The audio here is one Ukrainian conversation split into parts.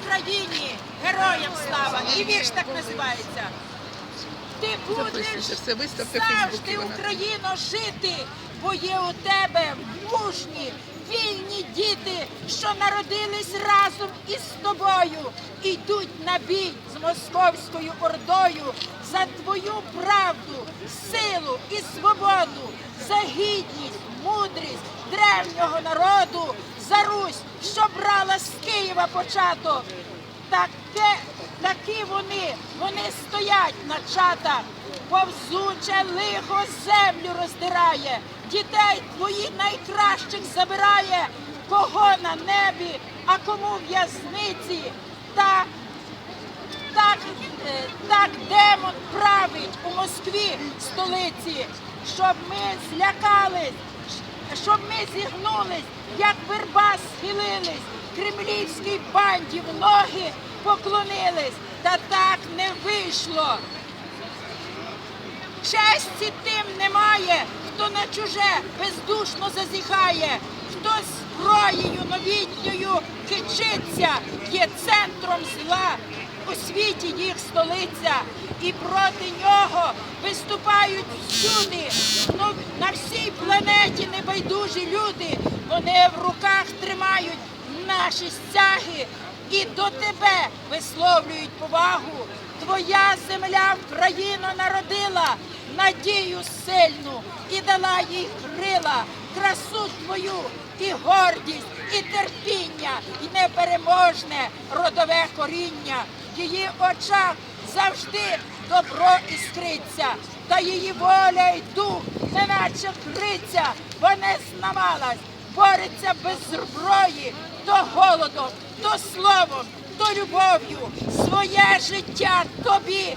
Україні! Героям слава! І вірш так називається. Ти будеш завжди. Україно жити, бо є у тебе мужні, вільні діти, що народились разом із тобою, і йдуть на бій з московською ордою за твою правду, силу і свободу, за гідність, мудрість древнього народу, за Русь, що брала з Києва початок. Таке, такі вони, вони стоять на чатах, повзуче лихо землю роздирає, дітей твоїх найкращих забирає, кого на небі, а кому в'язниці. Так, так, е, так демон править у Москві столиці, щоб ми злякались, щоб ми зігнулись, як верба схилились, кремлівській банді в ноги поклонились, та так не вийшло. Честі тим немає, хто на чуже бездушно зазіхає, хто зброєю новітньою кичиться, є центром зла, у світі їх столиця, і проти нього виступають всюди. На всій планеті небайдужі люди, вони в руках тримають наші стяги і до тебе висловлюють повагу. Твоя земля в країну народила надію сильну і дала їй крила, красу твою і гордість, і терпіння, і непереможне родове коріння. Її очах завжди добро іскриться, та її воля й дух, неначе криця, бо не знавалась, бореться без зброї, то голодом, то словом, то любов'ю своє життя тобі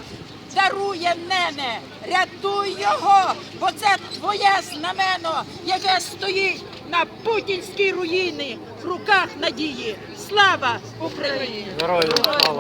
дарує нене. Рятуй його, бо це твоє знамено, яке стоїть на путінській руїні в руках надії. Слава Україні! Героям слава!